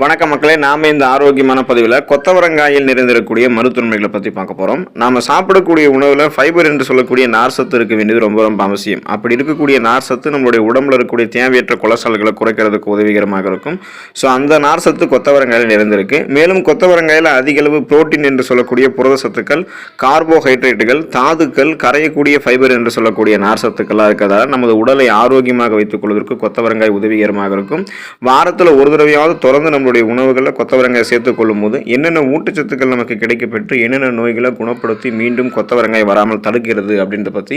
வணக்க மக்களே நாம இந்த ஆரோக்கியமான பதிவில் கொத்தவரங்காயில் நிறைந்திருக்கக்கூடிய மருத்துவமைகளை பற்றி பார்க்க போகிறோம் நாம சாப்பிடக்கூடிய உணவில் ஃபைபர் என்று சொல்லக்கூடிய நார் சத்து இருக்க வேண்டியது ரொம்ப ரொம்ப அவசியம். அப்படி இருக்கக்கூடிய நார் சத்து நம்மளுடைய உடம்புல இருக்கக்கூடிய தேவையற்ற கொலஸ்ட்ரால்களை குறைக்கிறதுக்கு உதவிகரமாக இருக்கும். ஸோ அந்த நார் சத்து கொத்தவரங்காயில் நிறைந்திருக்கு. மேலும் கொத்தவரங்காயில் அதிக அளவு புரோட்டீன் என்று சொல்லக்கூடிய புரத சத்துக்கள் கார்போஹைட்ரேட்டுகள் தாதுக்கள் கரையக்கூடிய ஃபைபர் என்று சொல்லக்கூடிய நார் சத்துக்களாக இருக்கிறதால் நமது உடலை ஆரோக்கியமாக வைத்துக் கொள்வதற்கு கொத்தவரங்காய் உதவிகரமாக இருக்கும். வாரத்தில் ஒரு தடவையாவது தொடர்ந்து நம்ம நம்மளுடைய உணவுகளில் கொத்தவரங்காய் சேர்த்துக் கொள்ளும்போது என்னென்ன ஊட்டச்சத்துக்கள் நமக்கு கிடைக்கப்பெற்று என்னென்ன நோய்களை குணப்படுத்தி மீண்டும் கொத்தவரங்காய் வராமல் தடுக்கிறது அப்படின்றத பற்றி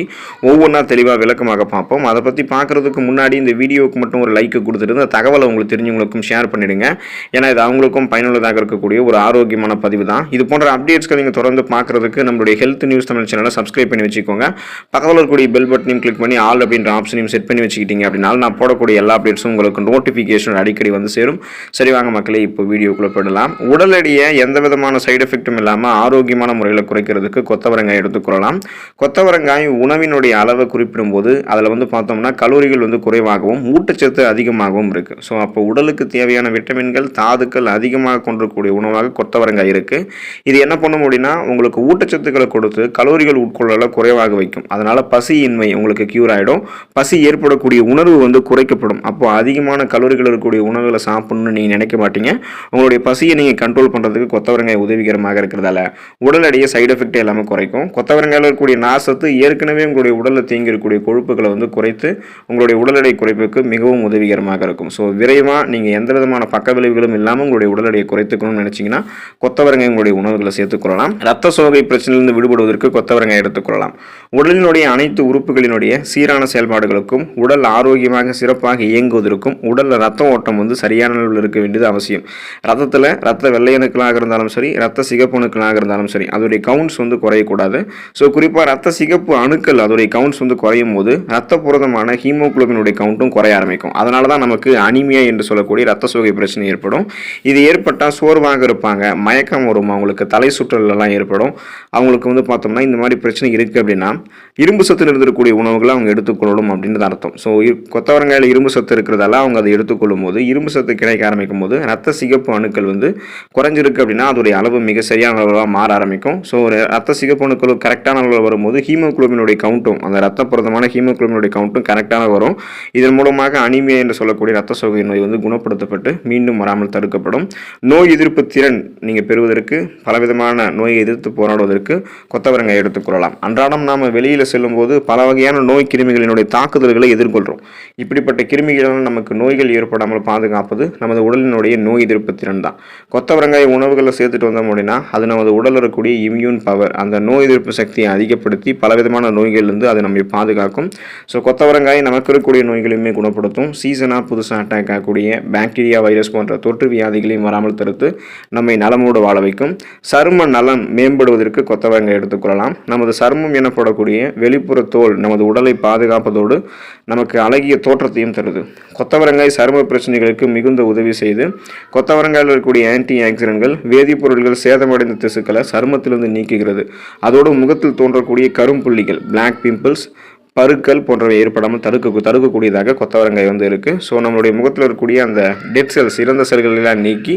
ஒவ்வொன்றா தெளிவாக விளக்கமாக பார்ப்போம். அதை பற்றி பார்க்குறதுக்கு முன்னாடி இந்த வீடியோவுக்கு மட்டும் ஒரு லைக் கொடுத்துட்டு இந்த தகவலை உங்களுக்கு தெரிஞ்சவங்களுக்கும் ஷேர் பண்ணிவிடுங்க ஏன்னா இது அவங்களுக்கும் பயனுள்ளதாக இருக்கக்கூடிய ஒரு ஆரோக்கியமான பதிவு தான். இது போன்ற அப்டேட்ஸ்களை நீங்கள் தொடர்ந்து பார்க்குறதுக்கு நம்மளுடைய ஹெல்த் நியூஸ் தமிழ் சேனலை சப்ஸ்கிரைப் பண்ணி வச்சுக்கோங்க. பக்கத்தில் இருக்கக்கூடிய பெல் பட்டனையும் கிளிக் பண்ணி ஆல் அப்படின்ற ஆப்ஷனையும் செட் பண்ணி வச்சுக்கிட்டீங்க அப்படின்னாலும் நான் போடக்கூடிய எல்லா அப்டேட்ஸும் உங்களுக்கு நோட்டிஃபிகேஷன் அடிக்கடி வந்து சேரும். சரி வாங்க மக்களே இப்போ வீடியோக்குள்ளே போயிடலாம். உடல் எடையை எந்த விதமான சைடு எஃபெக்ட்டும் இல்லாமல் ஆரோக்கியமான முறையில் குறைக்கிறதுக்கு கொத்தவரங்காய் எடுத்துக்கொள்ளலாம் கொத்தவரங்காய் உணவினுடைய அளவை குறிப்பிடும்போது அதில் வந்து பார்த்தோம்னா கலோரிகள் வந்து குறைவாகவும் ஊட்டச்சத்து அதிகமாகவும் இருக்குது ஸோ அப்போ உடலுக்கு தேவையான விட்டமின்கள் தாதுக்கள் அதிகமாக கொண்டிருக்கக்கூடிய உணவாக கொத்தவரங்காய் இருக்குது இது என்ன பண்ணும் அப்படின்னா உங்களுக்கு ஊட்டச்சத்துக்களை கொடுத்து கலோரிகள் உட்கொள்ளல குறைவாக வைக்கும். அதனால் பசியின்மை உங்களுக்கு க்யூர் ஆகிடும் பசி ஏற்படக்கூடிய உணர்வு வந்து குறைக்கப்படும். அப்போ அதிகமான கலோரிகள் இருக்கக்கூடிய உணவுகளை சாப்பிடணும்னு நீங்கள் நினைக்க மாட்டீங்க. உங்களுடைய பசியை நீங்கள் கண்ட்ரோல் பண்ணுறதுக்கு கொத்தவரங்காய் உதவிகரமாக இருக்கிறதால உடல் எடையை சைடு எஃபெக்ட் எல்லாமே குறைக்கும். கொத்தவரங்காயில் இருக்கக்கூடிய நாசத்து ஏற்கனவே உங்களுடைய உடலில் தேங்கி இருக்கக்கூடிய கொழுப்புகளை வந்து குறைத்து உங்களுடைய உடல் எடை குறைப்புக்கு மிகவும் உதவிகரமாக இருக்கும். ஸோ விரைவாக நீங்கள் எந்த விதமான பக்க விளைவுகளும் இல்லாமல் உங்களுடைய உடல் எடையை குறைத்துக்கணும்னு நினச்சிங்கன்னா கொத்தவரங்காய் உங்களுடைய உணவுகளை சேர்த்துக்கொள்ளலாம் ரத்த சோகை பிரச்சனையிலிருந்து விடுபடுவதற்கு கொத்தவரங்காய் எடுத்துக்கொள்ளலாம் உடலினுடைய அனைத்து உறுப்புகளினுடைய சீரான செயல்பாடுகளுக்கும் உடல் ஆரோக்கியமாக சிறப்பாக இயங்குவதற்கும் உடலில் ரத்த ஓட்டம் வந்து சரியான அளவில் இருக்க வேண்டியது அவசியம். ரத்தத்தில் ரத்த வெள்ளையணுக்களாக இருந்தாலும் சரி ரத்த சிகப்பு அணுக்களாக இருந்தாலும் சரி அதோடைய கவுண்ட்ஸ் வந்து குறையக்கூடாது. ஸோ குறிப்பாக ரத்த சிகப்பு அணுக்கள் அதோடைய கவுண்ட்ஸ் வந்து குறையும் போது ரத்த புரதமான ஹீமோகுளோபினுடைய கவுண்ட்டும் குறைய ஆரம்பிக்கும். அதனால தான் நமக்கு அனிமியா என்று சொல்லக்கூடிய ரத்த சோகை பிரச்சனை ஏற்படும். இது ஏற்பட்டால் சோர்வாக இருப்பாங்க மயக்கம் வரும் அவங்களுக்கு தலை சுற்றலெல்லாம் ஏற்படும். அவங்களுக்கு வந்து பார்த்தோம்னா இந்த மாதிரி பிரச்சனை இருக்குது அப்படின்னா இரும்பு சத்து இருந்திருக்கக்கூடிய உணவுகளை அவங்க எடுத்துக்கொள்ளணும் அப்படின்றது அர்த்தம். ஸோ கொத்தவரங்காயில் இரும்பு சத்து இருக்கிறதால அவங்க அதை எடுத்துக்கொள்ளும் போது இரும்பு சத்து கிடைக்க ஆரம்பிக்கும் போது ரத்த சிகப்பு அணுக்கள் வந்து குறைஞ்சிருக்கு அப்படின்னா அதோடைய அளவு மிக சரியான அளவாக மாற ஆரம்பிக்கும். ஸோ ஒரு ரத்த சிகப்பு அணுக்கள் கரெக்டான அளவில் வரும்போது ஹீமோகுளோபினுடைய கவுண்ட்டும் அந்த ரத்த புரதமான ஹீமோகுளோபினுடைய கவுண்ட்டும் கரெக்டான வரும். இதன் மூலமாக அனிமியா என்று சொல்லக்கூடிய ரத்த சோகை நோய் வந்து குணப்படுத்தப்பட்டு மீண்டும் வராமல் தடுக்கப்படும். நோய் எதிர்ப்பு திறன் நீங்கள் பெறுவதற்கு பலவிதமான நோயை எதிர்த்து போராடுவதற்கு கொத்தவரங்காய் எடுத்துக்கொள்ளலாம். அன்றாடம் நாம் வெளியில் செல்லும்போது பல வகையான நோய் கிருமிகளினுடைய தாக்குதல்களை எதிர்கொள்கிறோம் இப்படிப்பட்ட கிருமிகளால் நமக்கு நோய்கள் ஏற்படாமல் பாதுகாப்பது நமது உடலினுடைய நோய் எதிர்ப்பு திறன் தான். கொத்தவரங்காய் உணவுகளில் சேர்த்துட்டு வந்தோம் அப்படின்னா அது நமது உடலில் இருக்கக்கூடிய இம்யூன் பவர் அந்த நோய் எதிர்ப்பு சக்தியை அதிகப்படுத்தி பலவிதமான நோய்கள்லேருந்து அது நம்மை பாதுகாக்கும். ஸோ கொத்தவரங்காய் நமக்கு இருக்கக்கூடிய நோய்களையுமே குணப்படுத்தும். சீசனாக புதுசாக அட்டாக் ஆகக்கூடிய பாக்டீரியா வைரஸ் போன்ற தொற்று வியாதிகளையும் வராமல் தடுத்து நம்மை நலமோடு வாழ வைக்கும். சரும நலம் மேம்படுவதற்கு கொத்தவரங்காய் எடுத்துக்கொள்ளலாம் நமது சருமம் எனப்படக்கூடிய வெளிப்புற தோல் நமது உடலை பாதுகாப்பதோடு நமக்கு அழகிய தோற்றத்தையும் தருது. கொத்தவரங்காய் சரும பிரச்சனைகளுக்கு மிகுந்த உதவி செய்து கொத்தவரங்காயில் இருக்கக்கூடிய ஆன்டி ஆக்சிடென்ட்கள் வேதிப்பொருட்கள் சேதமடைந்த திசுக்களை சருமத்திலிருந்து நீக்குகிறது. அதோடு முகத்தில் தோன்றக்கூடிய கரும்புள்ளிகள் பிளாக் பிம்பிள்ஸ் பருக்கள் போன்றவை ஏற்படாமல் தடுக்க தடுக்கக்கூடியதாக கொத்தவரங்காய் வந்து இருக்குது ஸோ நம்மளுடைய முகத்தில் இருக்கக்கூடிய அந்த டெட் செல்ஸ் இறந்த செல்களெல்லாம் நீக்கி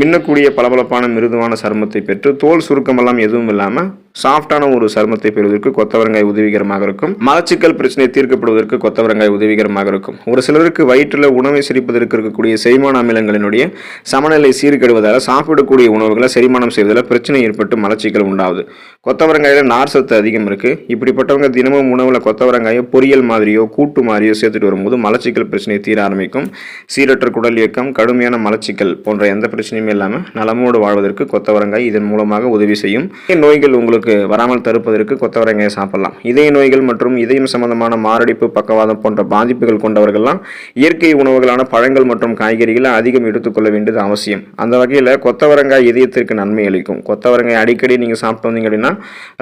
மின்னக்கூடிய பளபளப்பான மிருதுவான சருமத்தை பெற்று தோல் சுருக்கமெல்லாம் எதுவும் இல்லாமல் சாஃப்டான ஒரு சருமத்தை பெறுவதற்கு கொத்தவரங்காய் உதவிகரமாக இருக்கும். மலச்சிக்கல் பிரச்சனை தீர்க்கப்படுவதற்கு கொத்தவரங்காய் உதவிகரமாக இருக்கும். ஒரு சிலருக்கு வயிற்றில் உணவை செரிப்பதற்கு இருக்கக்கூடிய செரிமான அமிலங்களினுடைய சமநிலை சீர்கெடுவதால் சாப்பிடக்கூடிய உணவுகளை செரிமானம் செய்வதில் பிரச்சனை ஏற்பட்டு மலச்சிக்கல் உண்டாகுது. கொத்தவரங்காயில் நார் சத்து அதிகம் இருக்குது இப்படிப்பட்டவங்க தினமும் உணவில் கொத்தவரங்காயை பொரியல் மாதிரியோ கூட்டு மாதிரியோ சேர்த்துட்டு வரும்போது மலச்சிக்கல் பிரச்சனை தீர ஆரம்பிக்கும். சீரற்ற குடல் இயக்கம் கடுமையான மலச்சிக்கல் போன்ற எந்த பிரச்சனையுமே இல்லாமல் நலமோடு வாழ்வதற்கு கொத்தவரங்காய் இதன் மூலமாக உதவி செய்யும். நோய்கள் உங்களுக்கு வராமல் தடுப்பதற்கு கொத்தவரங்காயை சாப்பிடலாம். இதய நோய்கள் மற்றும் இதயம் சம்பந்தமான மாரடைப்பு பக்கவாதம் போன்ற பாதிப்புகள் கொண்டவர்கள்லாம் இயற்கை உணவுகளான பழங்கள் மற்றும் காய்கறிகளை அதிகம் எடுத்துக்கொள்ள வேண்டியது அவசியம். அந்த வகையில் கொத்தவரங்காய் இதயத்திற்கு நன்மை அளிக்கும். கொத்தவரங்காய் அடிக்கடி நீங்கள் சாப்பிட்டு வந்தீங்க அப்படின்னா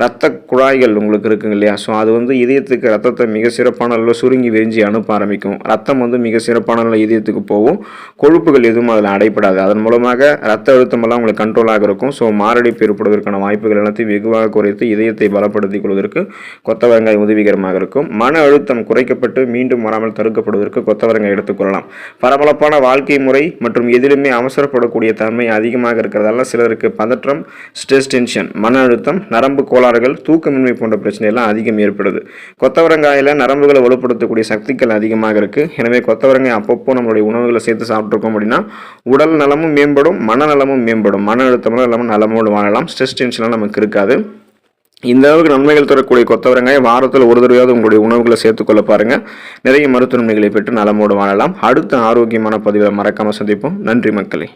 ரத்த குழாய்கள் உங்களுக்கு இருக்குங்க இல்லையா? ஸோ அது வந்து இதயத்துக்கு ரத்தத்தை மிக சிறப்பான அளவில் சுருங்கி விரிஞ்சி அனுப்ப ஆரம்பிக்கும். ரத்தம் வந்து மிக சிறப்பான அளவில் இதயத்துக்கு போகும். கொழுப்புகள் எதுவும் அதில் அடைப்படாது அதன் மூலமாக ரத்த அழுத்தமெல்லாம் உங்களுக்கு கண்ட்ரோலாக இருக்கும். ஸோ மாரடைப்பு ஏற்படுவதற்கான வாய்ப்புகள் எல்லாத்தையும் வெகுவாக குறைத்து இதயத்தை பலப்படுத்திக் கொள்வதற்கு கொத்தவரங்காய் உதவிகரமாக இருக்கும். மன அழுத்தம் குறைக்கப்பட்டு மீண்டும் வராமல் தடுக்கப்படுவதற்கு கொத்தவரங்காய் எடுத்துக்கொள்ளலாம் பரபரப்பான வாழ்க்கை முறை மற்றும் எதிலுமே அவசரப்படக்கூடிய தன்மை அதிகமாக இருக்கிறதால சிலருக்கு பதற்றம் ஸ்ட்ரெஸ் டென்ஷன் மன அழுத்தம் நரம்பு கோளாறுகள் தூக்கமின்மை போன்ற பிரச்சனை எல்லாம் அதிகம் ஏற்படுது. கொத்தவரங்காயில் நரம்புகளை வலுப்படுத்தக்கூடிய சக்திகள் அதிகமாக இருக்கு. எனவே கொத்தவரங்காய் அப்பப்போ நம்மளுடைய உணவுகளை சேர்த்து சாப்பிட்ருக்கோம் அப்படின்னா உடல் நலமும் மேம்படும் மனநலமும் மேம்படும். மன அழுத்தமும் இல்லாமல் நலமோடு வாழலாம். ஸ்ட்ரெஸ் டென்ஷன்லாம் நமக்கு இருக்காது. இந்த அளவுக்கு நன்மைகள் தரக்கூடிய கொத்தவரங்காய் வாரத்தில் ஒரு தடவையாவது உங்களுடைய உணவுகளை சேர்த்துக்கொள்ள பாருங்க. நிறைய மருத்துவ நன்மைகளை பெற்று நலமோடு வாழலாம். அடுத்த ஆரோக்கியமான பதிவில் மறக்காமல் சந்திப்போம். நன்றி மக்களே.